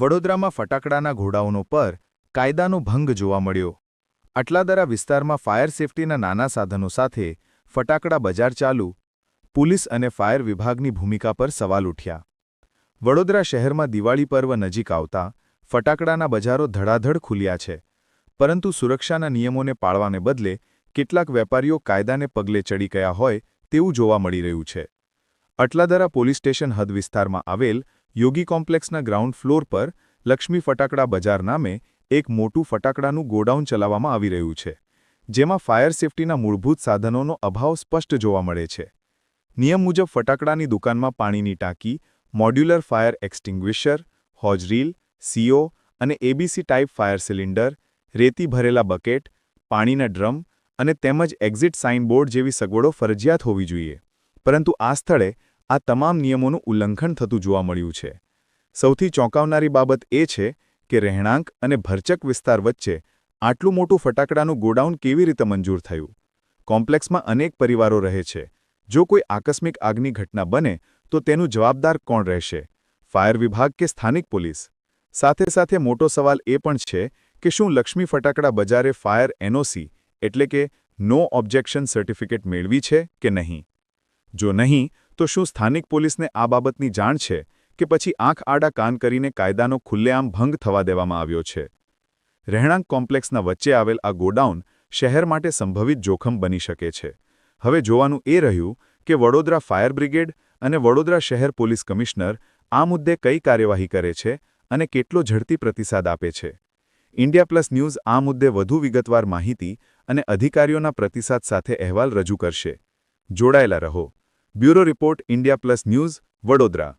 વડોદરામાં ફટાકડાના ઘોડાઓનો પર કાયદાનો ભંગ જોવા મળ્યો. અટલાદરા વિસ્તારમાં ફાયર સેફટીના નાના સાધનો સાથે ફટાકડા બજાર ચાલુ, પોલીસ અને ફાયર વિભાગની ભૂમિકા પર સવાલ ઉઠ્યા. વડોદરા શહેરમાં દિવાળી પર્વ નજીક આવતા ફટાકડાના બજારો ધડાધડ ખુલ્યા છે, પરંતુ સુરક્ષાના નિયમોને પાળવાને બદલે કેટલાક વેપારીઓ કાયદાને પગલે ચડી ગયા હોય તેવું જોવા મળી રહ્યું છે. અટલાદરા પોલીસ સ્ટેશન હદ વિસ્તારમાં આવેલ યોગી કોમ્પ્લેક્સના ગ્રાઉન્ડ ફ્લોર પર લક્ષ્મી ફટાકડા બજાર નામે એક મોટું ફટાકડાનું ગોડાઉન ચલાવવામાં આવી રહ્યું છે, જેમાં ફાયર સેફટીના મૂળભૂત સાધનોનો અભાવ સ્પષ્ટ જોવા મળે છે. નિયમ મુજબ ફટાકડાની દુકાનમાં પાણીની ટાંકી, modular fire extinguisher hose reel CO અને એબીસી ટાઇપ ફાયર સિલિન્ડર, રેતી ભરેલા બકેટ, પાણીના ડ્રમ અને તેમજ એક્ઝિટ સાઇનબોર્ડ જેવી સગવડો ફરજિયાત હોવી જોઈએ. પરંતુ આ સ્થળે આ તમામ નિયમોનું ઉલ્લંઘન થતું જોવા મળ્યું છે. સૌથી ચોંકાવનારી બાબત એ છે કે રહેણાંક અને ભરચક વિસ્તાર વચ્ચે આટલું મોટું ફટાકડાનું ગોડાઉન કેવી રીતે મંજૂર થયું? કોમ્પ્લેક્સમાં અનેક પરિવારો રહે છે. જો કોઈ આકસ્મિક આગની ઘટના બને, તો તેનું જવાબદાર કોણ રહેશે? ફાયર વિભાગ કે સ્થાનિક પોલીસ? સાથે સાથે મોટો સવાલ એ પણ છે કે શું લક્ષ્મી ફટાકડા બજારે ફાયર એનઓસી એટલે કે નો ઓબ્જેક્શન સર્ટિફિકેટ મેળવી છે કે નહીં? જો નહીં તો શું સ્થાનિક પોલીસને આ બાબતની જાણ છે કે પછી આંખ આડા કાન કરીને કાયદાનો ખુલ્લેઆમ ભંગ થવા દેવામાં આવ્યો છે? રહેણાંક કોમ્પ્લેક્સના વચ્ચે આવેલ આ ગોડાઉન શહેર માટે સંભવિત જોખમ બની શકે છે. હવે જોવાનું એ રહ્યું કે વડોદરા ફાયર બ્રિગેડ અને વડોદરા શહેર પોલીસ કમિશનર આ મુદ્દે કઈ કાર્યવાહી કરે છે અને કેટલો ઝડપી પ્રતિસાદ આપે છે. ઇન્ડિયા પ્લસ ન્યૂઝ આ મુદ્દે વધુ વિગતવાર માહિતી અને અધિકારીઓના પ્રતિસાદ સાથે અહેવાલ રજૂ કરશે. જોડાયેલા રહો. Bureau report India plus news Vadodara